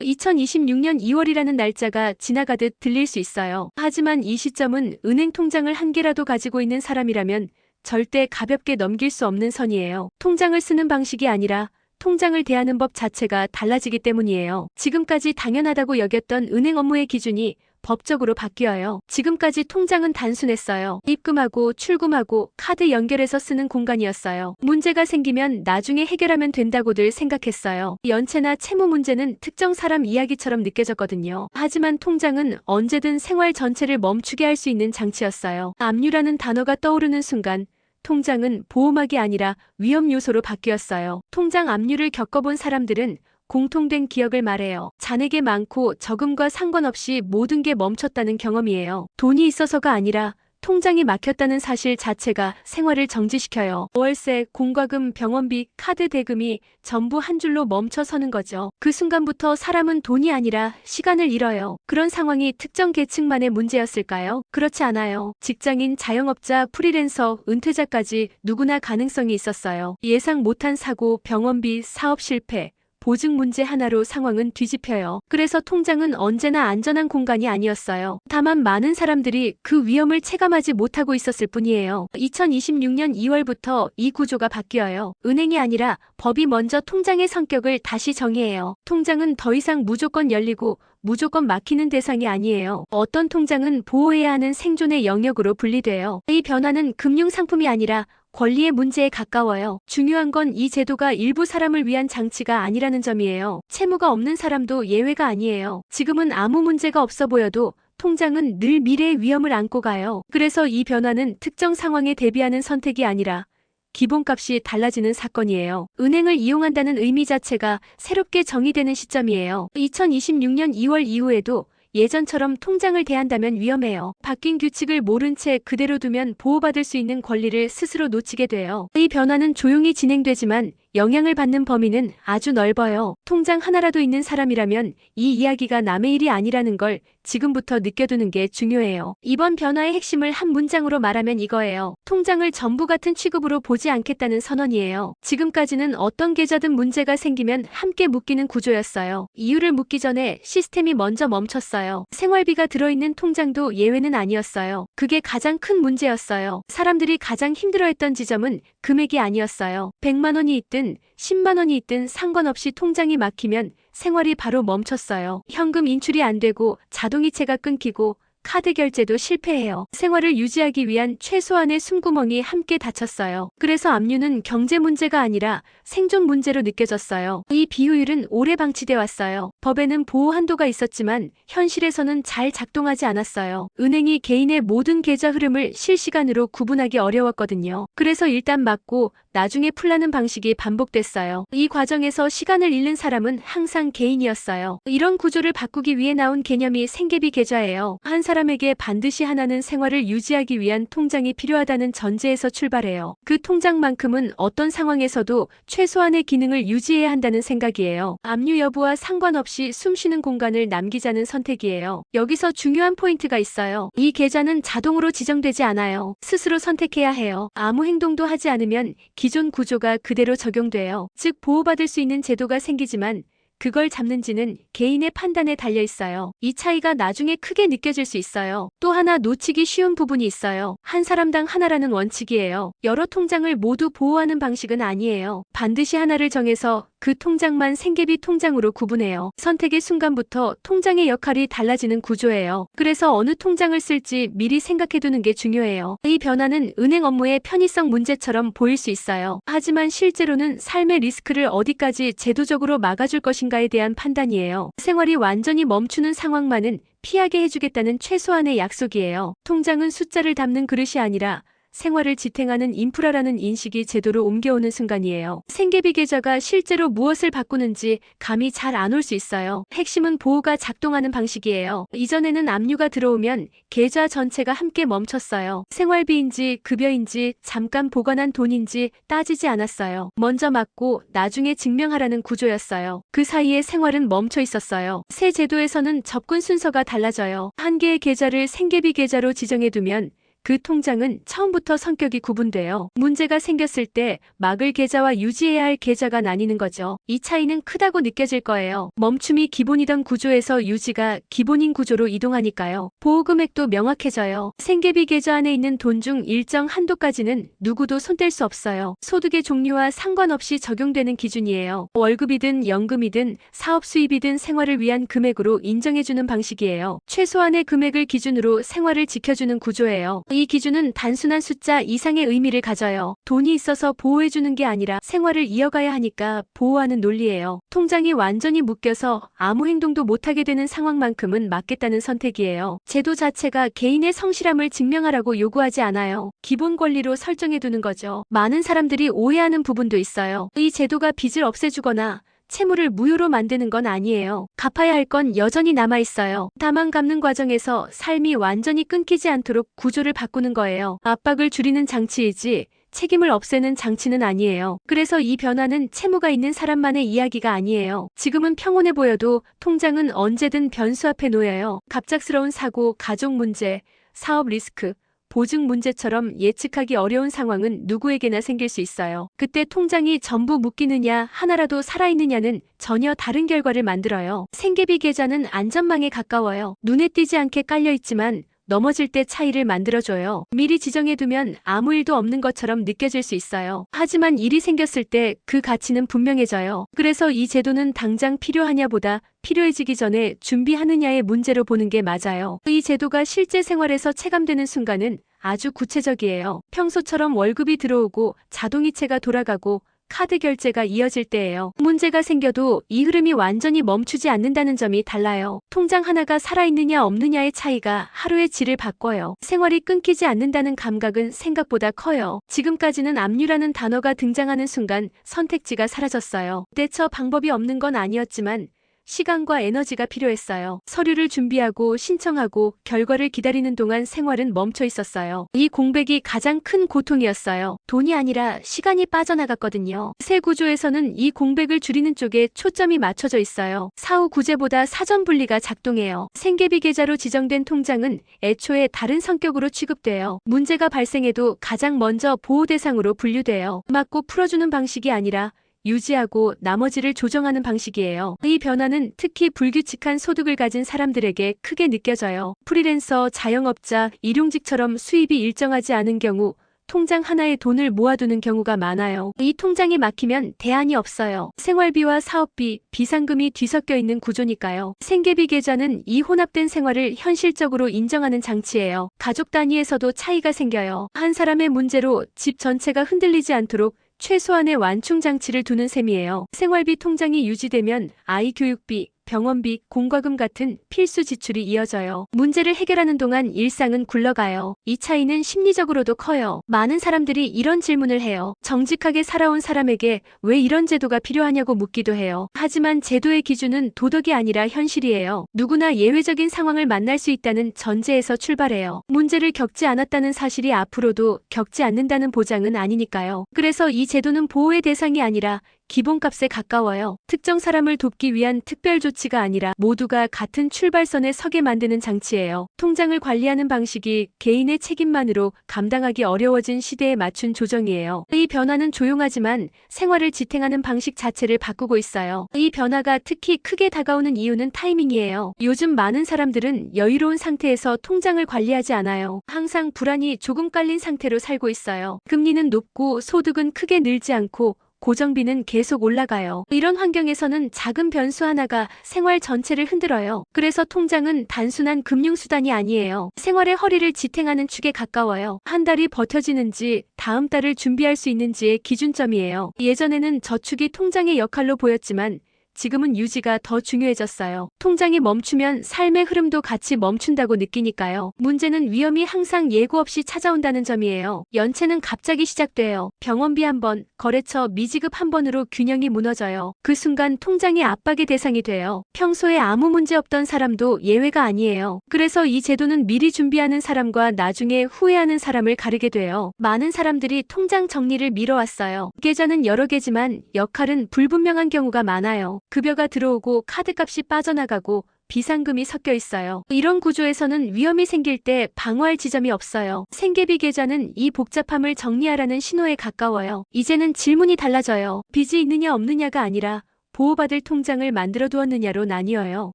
2026년 2월이라는 날짜가 지나가듯 들릴 수 있어요. 하지만 이 시점은 은행 통장을 한 개라도 가지고 있는 사람이라면 절대 가볍게 넘길 수 없는 선이에요. 통장을 쓰는 방식이 아니라 통장을 대하는 법 자체가 달라지기 때문이에요. 지금까지 당연하다고 여겼던 은행 업무의 기준이 법적으로 바뀌어요. 지금까지 통장은 단순했어요. 입금하고 출금하고 카드 연결해서 쓰는 공간이었어요. 문제가 생기면 나중에 해결하면 된다고들 생각했어요. 연체나 채무 문제는 특정 사람 이야기처럼 느껴졌거든요. 하지만 통장은 언제든 생활 전체를 멈추게 할 수 있는 장치였어요. 압류라는 단어가 떠오르는 순간 통장은 보호막이 아니라 위험 요소로 바뀌었어요. 통장 압류를 겪어본 사람들은 공통된 기억을 말해요. 잔액이 많고 저금과 상관없이 모든 게 멈췄다는 경험이에요. 돈이 있어서가 아니라 통장이 막혔다는 사실 자체가 생활을 정지시켜요. 월세, 공과금, 병원비, 카드 대금이 전부 한 줄로 멈춰 서는 거죠. 그 순간부터 사람은 돈이 아니라 시간을 잃어요. 그런 상황이 특정 계층만의 문제였을까요? 그렇지 않아요. 직장인, 자영업자, 프리랜서, 은퇴자까지 누구나 가능성이 있었어요. 예상 못한 사고, 병원비, 사업 실패, 보증 문제 하나로 상황은 뒤집혀요. 그래서 통장은 언제나 안전한 공간이 아니었어요. 다만 많은 사람들이 그 위험을 체감하지 못하고 있었을 뿐이에요. 2026년 2월부터 이 구조가 바뀌어요. 은행이 아니라 법이 먼저 통장의 성격을 다시 정의해요. 통장은 더 이상 무조건 열리고 무조건 막히는 대상이 아니에요. 어떤 통장은 보호해야 하는 생존의 영역으로 분리돼요. 이 변화는 금융 상품이 아니라 권리의 문제에 가까워요. 중요한 건 이 제도가 일부 사람을 위한 장치가 아니라는 점이에요. 채무가 없는 사람도 예외가 아니에요. 지금은 아무 문제가 없어 보여도 통장은 늘 미래의 위험을 안고 가요. 그래서 이 변화는 특정 상황에 대비하는 선택이 아니라 기본값이 달라지는 사건이에요. 은행을 이용한다는 의미 자체가 새롭게 정의되는 시점이에요. 2026년 2월 이후에도 예전처럼 통장을 대한다면 위험해요. 바뀐 규칙을 모른 채 그대로 두면 보호받을 수 있는 권리를 스스로 놓치게 돼요. 이 변화는 조용히 진행되지만 영향을 받는 범위는 아주 넓어요. 통장 하나라도 있는 사람이라면 이 이야기가 남의 일이 아니라는 걸 지금부터 느껴두는 게 중요해요. 이번 변화의 핵심을 한 문장으로 말하면 이거예요. 통장을 전부 같은 취급으로 보지 않겠다는 선언이에요. 지금까지는 어떤 계좌든 문제가 생기면 함께 묶이는 구조였어요. 이유를 묻기 전에 시스템이 먼저 멈췄어요. 생활비가 들어있는 통장도 예외는 아니었어요. 그게 가장 큰 문제였어요. 사람들이 가장 힘들어했던 지점은 금액이 아니었어요. 100만 원이 있든 10만 원이 있든 상관없이 통장이 막히면 생활이 바로 멈췄어요. 현금 인출이 안 되고 자동이체가 끊기고 카드 결제도 실패해요. 생활을 유지하기 위한 최소한의 숨구멍이 함께 닫혔어요. 그래서 압류는 경제 문제가 아니라 생존 문제로 느껴졌어요. 이 비효율은 오래 방치돼 왔어요. 법에는 보호 한도가 있었지만 현실에서는 잘 작동하지 않았어요. 은행이 개인의 모든 계좌 흐름을 실시간으로 구분하기 어려웠거든요. 그래서 일단 막고 나중에 풀라는 방식이 반복됐어요. 이 과정에서 시간을 잃는 사람은 항상 개인이었어요. 이런 구조를 바꾸기 위해 나온 개념이 생계비 계좌예요. 한 사람 에게 반드시 하나는 생활을 유지하기 위한 통장이 필요하다는 전제에서 출발해요. 그 통장만큼은 어떤 상황에서도 최소한의 기능을 유지해야 한다는 생각이에요. 압류 여부와 상관없이 숨쉬는 공간을 남기자는 선택이에요. 여기서 중요한 포인트가 있어요. 이 계좌는 자동으로 지정되지 않아요. 스스로 선택해야 해요. 아무 행동도 하지 않으면 기존 구조가 그대로 적용돼요. 즉 보호받을 수 있는 제도가 생기지만 그걸 잡는지는 개인의 판단에 달려 있어요. 이 차이가 나중에 크게 느껴질 수 있어요. 또 하나 놓치기 쉬운 부분이 있어요. 한 사람당 하나라는 원칙이에요. 여러 통장을 모두 보호하는 방식은 아니에요. 반드시 하나를 정해서 그 통장만 생계비 통장으로 구분해요. 선택의 순간부터 통장의 역할이 달라지는 구조예요. 그래서 어느 통장을 쓸지 미리 생각해두는 게 중요해요. 이 변화는 은행 업무의 편의성 문제처럼 보일 수 있어요. 하지만 실제로는 삶의 리스크를 어디까지 제도적으로 막아줄 것인가에 대한 판단이에요. 생활이 완전히 멈추는 상황만은 피하게 해주겠다는 최소한의 약속이에요. 통장은 숫자를 담는 그릇이 아니라 생활을 지탱하는 인프라라는 인식이 제도로 옮겨오는 순간이에요. 생계비 계좌가 실제로 무엇을 바꾸는지 감이 잘 안 올 수 있어요. 핵심은 보호가 작동하는 방식이에요. 이전에는 압류가 들어오면 계좌 전체가 함께 멈췄어요. 생활비인지 급여인지 잠깐 보관한 돈인지 따지지 않았어요. 먼저 막고 나중에 증명하라는 구조였어요. 그 사이에 생활은 멈춰 있었어요. 새 제도에서는 접근 순서가 달라져요. 한 개의 계좌를 생계비 계좌로 지정해두면 그 통장은 처음부터 성격이 구분돼요. 문제가 생겼을 때 막을 계좌와 유지해야 할 계좌가 나뉘는 거죠. 이 차이는 크다고 느껴질 거예요. 멈춤이 기본이던 구조에서 유지가 기본인 구조로 이동하니까요. 보호 금액도 명확해져요. 생계비 계좌 안에 있는 돈 중 일정 한도까지는 누구도 손댈 수 없어요. 소득의 종류와 상관없이 적용되는 기준이에요. 월급이든 연금이든 사업 수입이든 생활을 위한 금액으로 인정해주는 방식이에요. 최소한의 금액을 기준으로 생활을 지켜주는 구조예요. 이 기준은 단순한 숫자 이상의 의미를 가져요. 돈이 있어서 보호해주는 게 아니라 생활을 이어가야 하니까 보호하는 논리예요. 통장이 완전히 묶여서 아무 행동도 못하게 되는 상황만큼은 맞겠다는 선택이에요. 제도 자체가 개인의 성실함을 증명하라고 요구하지 않아요. 기본 권리로 설정해두는 거죠. 많은 사람들이 오해하는 부분도 있어요. 이 제도가 빚을 없애주거나 채무를 무효로 만드는 건 아니에요. 갚아야 할 건 여전히 남아 있어요. 다만 갚는 과정에서 삶이 완전히 끊기지 않도록 구조를 바꾸는 거예요. 압박을 줄이는 장치이지 책임을 없애는 장치는 아니에요. 그래서 이 변화는 채무가 있는 사람만의 이야기가 아니에요. 지금은 평온해 보여도 통장은 언제든 변수 앞에 놓여요. 갑작스러운 사고, 가족 문제, 사업 리스크, 보증 문제처럼 예측하기 어려운 상황은 누구에게나 생길 수 있어요. 그때 통장이 전부 묶이느냐, 하나라도 살아있느냐는 전혀 다른 결과를 만들어요. 생계비 계좌는 안전망에 가까워요. 눈에 띄지 않게 깔려있지만 넘어질 때 차이를 만들어줘요. 미리 지정해두면 아무 일도 없는 것처럼 느껴질 수 있어요. 하지만 일이 생겼을 때 그 가치는 분명해져요. 그래서 이 제도는 당장 필요하냐보다 필요해지기 전에 준비하느냐의 문제로 보는 게 맞아요. 이 제도가 실제 생활에서 체감되는 순간은 아주 구체적이에요. 평소처럼 월급이 들어오고 자동이체가 돌아가고 카드 결제가 이어질 때예요. 문제가 생겨도 이 흐름이 완전히 멈추지 않는다는 점이 달라요. 통장 하나가 살아있느냐 없느냐의 차이가 하루의 질을 바꿔요. 생활이 끊기지 않는다는 감각은 생각보다 커요. 지금까지는 압류라는 단어가 등장하는 순간 선택지가 사라졌어요. 대처 방법이 없는 건 아니었지만 시간과 에너지가 필요했어요. 서류를 준비하고 신청하고 결과를 기다리는 동안 생활은 멈춰 있었어요. 이 공백이 가장 큰 고통이었어요. 돈이 아니라 시간이 빠져나갔거든요. 새 구조에서는 이 공백을 줄이는 쪽에 초점이 맞춰져 있어요. 사후 구제보다 사전 분리가 작동해요. 생계비 계좌로 지정된 통장은 애초에 다른 성격으로 취급돼요. 문제가 발생해도 가장 먼저 보호 대상으로 분류돼요. 막고 풀어주는 방식이 아니라 유지하고 나머지를 조정하는 방식이에요. 이 변화는 특히 불규칙한 소득을 가진 사람들에게 크게 느껴져요. 프리랜서, 자영업자, 일용직처럼 수입이 일정하지 않은 경우 통장 하나에 돈을 모아두는 경우가 많아요. 이 통장이 막히면 대안이 없어요. 생활비와 사업비, 비상금이 뒤섞여 있는 구조니까요. 생계비 계좌는 이 혼합된 생활을 현실적으로 인정하는 장치예요. 가족 단위에서도 차이가 생겨요. 한 사람의 문제로 집 전체가 흔들리지 않도록 최소한의 완충 장치를 두는 셈이에요. 생활비 통장이 유지되면 아이 교육비, 병원비, 공과금 같은 필수 지출이 이어져요. 문제를 해결하는 동안 일상은 굴러가요. 이 차이는 심리적으로도 커요. 많은 사람들이 이런 질문을 해요. 정직하게 살아온 사람에게 왜 이런 제도가 필요하냐고 묻기도 해요. 하지만 제도의 기준은 도덕이 아니라 현실이에요. 누구나 예외적인 상황을 만날 수 있다는 전제에서 출발해요. 문제를 겪지 않았다는 사실이 앞으로도 겪지 않는다는 보장은 아니니까요. 그래서 이 제도는 보호의 대상이 아니라 기본값에 가까워요. 특정 사람을 돕기 위한 특별 조치가 아니라 모두가 같은 출발선에 서게 만드는 장치예요. 통장을 관리하는 방식이 개인의 책임만으로 감당하기 어려워진 시대에 맞춘 조정이에요. 이 변화는 조용하지만 생활을 지탱하는 방식 자체를 바꾸고 있어요. 이 변화가 특히 크게 다가오는 이유는 타이밍이에요. 요즘 많은 사람들은 여유로운 상태에서 통장을 관리하지 않아요. 항상 불안이 조금 깔린 상태로 살고 있어요. 금리는 높고 소득은 크게 늘지 않고 고정비는 계속 올라가요. 이런 환경에서는 작은 변수 하나가 생활 전체를 흔들어요. 그래서 통장은 단순한 금융수단이 아니에요. 생활의 허리를 지탱하는 축에 가까워요. 한 달이 버텨지는지 다음 달을 준비할 수 있는지의 기준점이에요. 예전에는 저축이 통장의 역할로 보였지만 지금은 유지가 더 중요해졌어요. 통장이 멈추면 삶의 흐름도 같이 멈춘다고 느끼니까요. 문제는 위험이 항상 예고 없이 찾아온다는 점이에요. 연체는 갑자기 시작돼요. 병원비 한 번, 거래처 미지급 한 번으로 균형이 무너져요. 그 순간 통장이 압박의 대상이 돼요. 평소에 아무 문제 없던 사람도 예외가 아니에요. 그래서 이 제도는 미리 준비하는 사람과 나중에 후회하는 사람을 가르게 돼요. 많은 사람들이 통장 정리를 미뤄왔어요. 계좌는 여러 개지만 역할은 불분명한 경우가 많아요. 급여가 들어오고 카드값이 빠져나가고 비상금이 섞여 있어요. 이런 구조에서는 위험이 생길 때 방어할 지점이 없어요. 생계비 계좌는 이 복잡함을 정리하라는 신호에 가까워요. 이제는 질문이 달라져요. 빚이 있느냐 없느냐가 아니라 보호받을 통장을 만들어 두었느냐로 나뉘어요.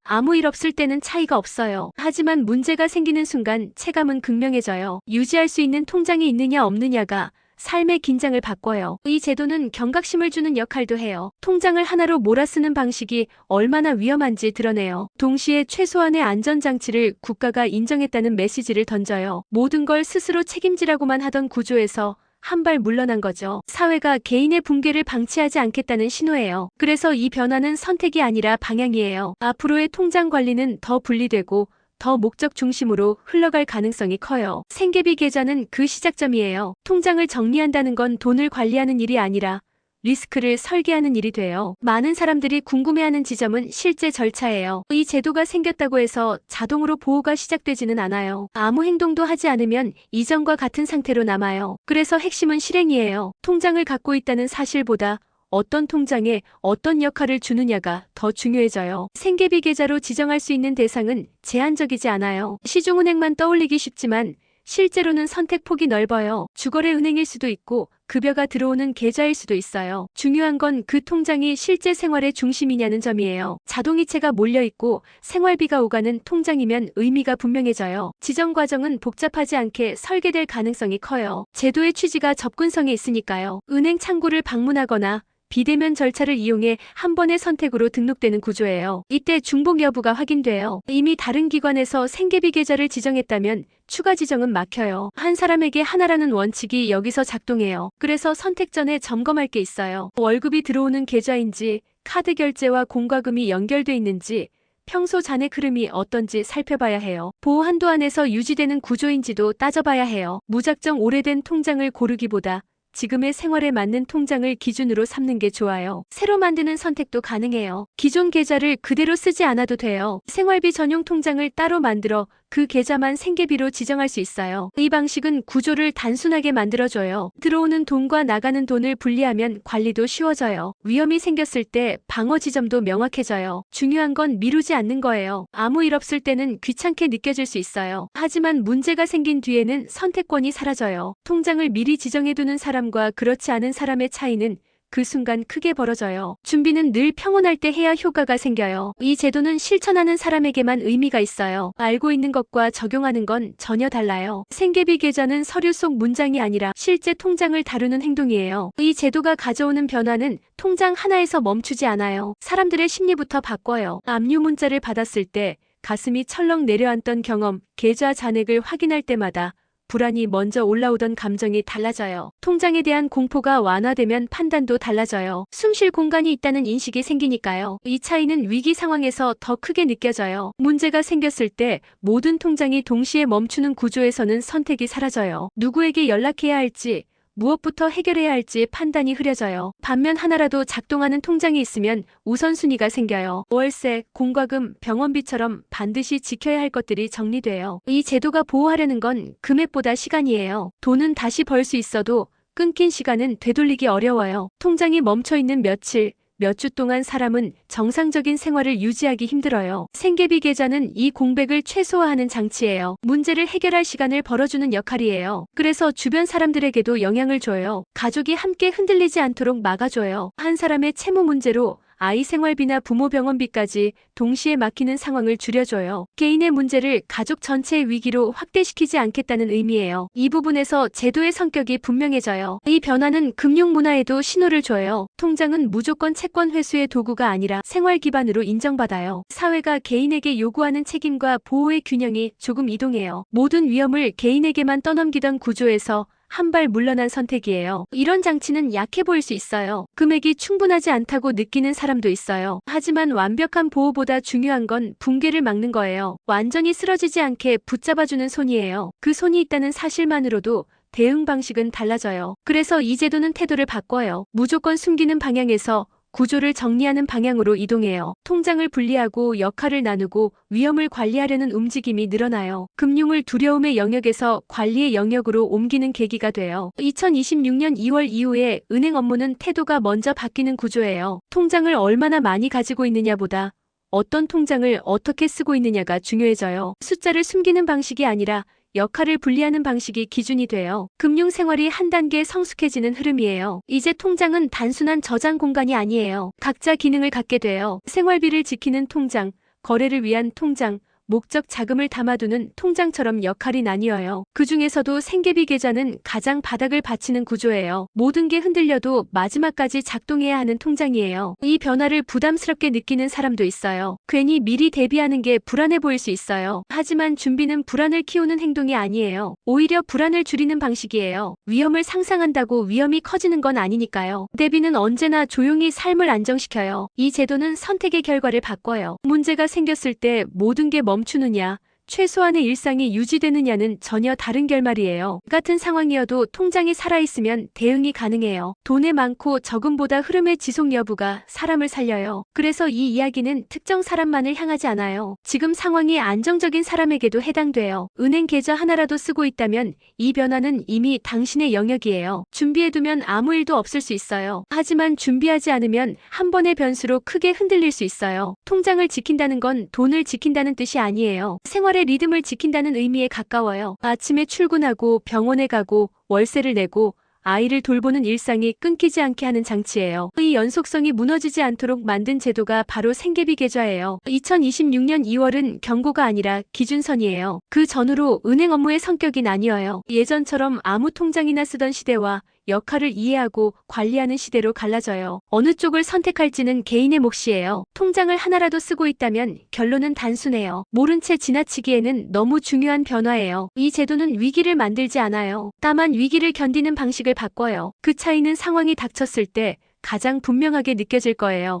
아무 일 없을 때는 차이가 없어요. 하지만 문제가 생기는 순간 체감은 극명해져요. 유지할 수 있는 통장이 있느냐 없느냐가 삶의 긴장을 바꿔요. 이 제도는 경각심을 주는 역할도 해요. 통장을 하나로 몰아쓰는 방식이 얼마나 위험한지 드러내요. 동시에 최소한의 안전장치를 국가가 인정했다는 메시지를 던져요. 모든 걸 스스로 책임지라고만 하던 구조에서 한발 물러난 거죠. 사회가 개인의 붕괴를 방치하지 않겠다는 신호예요. 그래서 이 변화는 선택이 아니라 방향이에요. 앞으로의 통장 관리는 더 분리되고 더 목적 중심으로 흘러갈 가능성이 커요. 생계비 계좌는 그 시작점이에요. 통장을 정리한다는 건 돈을 관리하는 일이 아니라 리스크를 설계하는 일이 돼요. 많은 사람들이 궁금해하는 지점은 실제 절차예요. 이 제도가 생겼다고 해서 자동으로 보호가 시작되지는 않아요. 아무 행동도 하지 않으면 이전과 같은 상태로 남아요. 그래서 핵심은 실행이에요. 통장을 갖고 있다는 사실보다 어떤 통장에 어떤 역할을 주느냐가 더 중요해져요. 생계비 계좌로 지정할 수 있는 대상은 제한적이지 않아요. 시중은행만 떠올리기 쉽지만 실제로는 선택 폭이 넓어요. 주거래 은행일 수도 있고 급여가 들어오는 계좌일 수도 있어요. 중요한 건 그 통장이 실제 생활의 중심이냐는 점이에요. 자동이체가 몰려있고 생활비가 오가는 통장이면 의미가 분명해져요. 지정 과정은 복잡하지 않게 설계될 가능성이 커요. 제도의 취지가 접근성에 있으니까요. 은행 창구를 방문하거나 비대면 절차를 이용해 한 번의 선택으로 등록되는 구조예요. 이때 중복 여부가 확인돼요. 이미 다른 기관에서 생계비 계좌를 지정했다면 추가 지정은 막혀요. 한 사람에게 하나라는 원칙이 여기서 작동해요. 그래서 선택 전에 점검할 게 있어요. 월급이 들어오는 계좌인지, 카드 결제와 공과금이 연결돼 있는지, 평소 잔액 흐름이 어떤지 살펴봐야 해요. 보호 한도 안에서 유지되는 구조인지도 따져봐야 해요. 무작정 오래된 통장을 고르기보다 지금의 생활에 맞는 통장을 기준으로 삼는 게 좋아요. 새로 만드는 선택도 가능해요. 기존 계좌를 그대로 쓰지 않아도 돼요. 생활비 전용 통장을 따로 만들어 그 계좌만 생계비로 지정할 수 있어요. 이 방식은 구조를 단순하게 만들어줘요. 들어오는 돈과 나가는 돈을 분리하면 관리도 쉬워져요. 위험이 생겼을 때 방어 지점도 명확해져요. 중요한 건 미루지 않는 거예요. 아무 일 없을 때는 귀찮게 느껴질 수 있어요. 하지만 문제가 생긴 뒤에는 선택권이 사라져요. 통장을 미리 지정해두는 사람과 그렇지 않은 사람의 차이는 그 순간 크게 벌어져요. 준비는 늘 평온할 때 해야 효과가 생겨요. 이 제도는 실천하는 사람에게만 의미가 있어요. 알고 있는 것과 적용하는 건 전혀 달라요. 생계비 계좌는 서류 속 문장이 아니라 실제 통장을 다루는 행동이에요. 이 제도가 가져오는 변화는 통장 하나에서 멈추지 않아요. 사람들의 심리부터 바꿔요. 압류 문자를 받았을 때 가슴이 철렁 내려앉던 경험, 계좌 잔액을 확인할 때마다 불안이 먼저 올라오던 감정이 달라져요. 통장에 대한 공포가 완화되면 판단도 달라져요. 숨 쉴 공간이 있다는 인식이 생기니까요. 이 차이는 위기 상황에서 더 크게 느껴져요. 문제가 생겼을 때 모든 통장이 동시에 멈추는 구조에서는 선택이 사라져요. 누구에게 연락해야 할지, 무엇부터 해결해야 할지 판단이 흐려져요. 반면 하나라도 작동하는 통장이 있으면 우선순위가 생겨요. 월세, 공과금, 병원비처럼 반드시 지켜야 할 것들이 정리돼요. 이 제도가 보호하려는 건 금액보다 시간이에요. 돈은 다시 벌 수 있어도 끊긴 시간은 되돌리기 어려워요. 통장이 멈춰 있는 며칠, 몇 주 동안 사람은 정상적인 생활을 유지하기 힘들어요. 생계비 계좌는 이 공백을 최소화하는 장치예요. 문제를 해결할 시간을 벌어주는 역할이에요. 그래서 주변 사람들에게도 영향을 줘요. 가족이 함께 흔들리지 않도록 막아줘요. 한 사람의 채무 문제로 아이 생활비나 부모 병원비까지 동시에 막히는 상황을 줄여줘요. 개인의 문제를 가족 전체의 위기로 확대시키지 않겠다는 의미예요. 이 부분에서 제도의 성격이 분명해져요. 이 변화는 금융 문화에도 신호를 줘요. 통장은 무조건 채권 회수의 도구가 아니라 생활 기반으로 인정받아요. 사회가 개인에게 요구하는 책임과 보호의 균형이 조금 이동해요. 모든 위험을 개인에게만 떠넘기던 구조에서 한 발 물러난 선택이에요. 이런 장치는 약해 보일 수 있어요. 금액이 충분하지 않다고 느끼는 사람도 있어요. 하지만 완벽한 보호보다 중요한 건 붕괴를 막는 거예요. 완전히 쓰러지지 않게 붙잡아주는 손이에요. 그 손이 있다는 사실만으로도 대응 방식은 달라져요. 그래서 이 제도는 태도를 바꿔요. 무조건 숨기는 방향에서 구조를 정리하는 방향으로 이동해요. 통장을 분리하고 역할을 나누고 위험을 관리하려는 움직임이 늘어나요. 금융을 두려움의 영역에서 관리의 영역으로 옮기는 계기가 돼요. 2026년 2월 이후에 은행 업무는 태도가 먼저 바뀌는 구조예요. 통장을 얼마나 많이 가지고 있느냐보다 어떤 통장을 어떻게 쓰고 있느냐가 중요해져요. 숫자를 숨기는 방식이 아니라 역할을 분리하는 방식이 기준이 돼요. 금융 생활이 한 단계 성숙해지는 흐름이에요. 이제 통장은 단순한 저장 공간이 아니에요. 각자 기능을 갖게 돼요. 생활비를 지키는 통장, 거래를 위한 통장, 목적 자금을 담아두는 통장처럼 역할이 나뉘어요. 그 중에서도 생계비 계좌는 가장 바닥을 받치는 구조예요. 모든 게 흔들려도 마지막까지 작동해야 하는 통장이에요. 이 변화를 부담스럽게 느끼는 사람도 있어요. 괜히 미리 대비하는 게 불안해 보일 수 있어요. 하지만 준비는 불안을 키우는 행동이 아니에요. 오히려 불안을 줄이는 방식이에요. 위험을 상상한다고 위험이 커지는 건 아니니까요. 대비는 언제나 조용히 삶을 안정시켜요. 이 제도는 선택의 결과를 바꿔요. 문제가 생겼을 때 모든 게 멈 추느냐, 최소한의 일상이 유지되느냐는 전혀 다른 결말이에요. 같은 상황이어도 통장이 살아있으면 대응이 가능해요. 돈의 많고 적음보다 흐름의 지속 여부가 사람을 살려요. 그래서 이 이야기는 특정 사람만을 향하지 않아요. 지금 상황이 안정적인 사람에게도 해당돼요. 은행 계좌 하나라도 쓰고 있다면 이 변화는 이미 당신의 영역이에요. 준비해두면 아무 일도 없을 수 있어요. 하지만 준비하지 않으면 한 번의 변수로 크게 흔들릴 수 있어요. 통장을 지킨다는 건 돈을 지킨다는 뜻이 아니에요. 생활의 리듬을 지킨다는 의미에 가까워요. 아침에 출근하고 병원에 가고 월세를 내고 아이를 돌보는 일상이 끊기지 않게 하는 장치예요. 이 연속성이 무너지지 않도록 만든 제도가 바로 생계비 계좌예요. 2026년 2월은 경고가 아니라 기준선이에요. 그 전후로 은행 업무의 성격이 나뉘어요. 예전처럼 아무 통장이나 쓰던 시대와 역할을 이해하고 관리하는 시대로 갈라져요. 어느 쪽을 선택할지는 개인의 몫이에요. 통장을 하나라도 쓰고 있다면 결론은 단순해요. 모른 채 지나치기에는 너무 중요한 변화예요. 이 제도는 위기를 만들지 않아요. 다만 위기를 견디는 방식을 바꿔요. 그 차이는 상황이 닥쳤을 때 가장 분명하게 느껴질 거예요.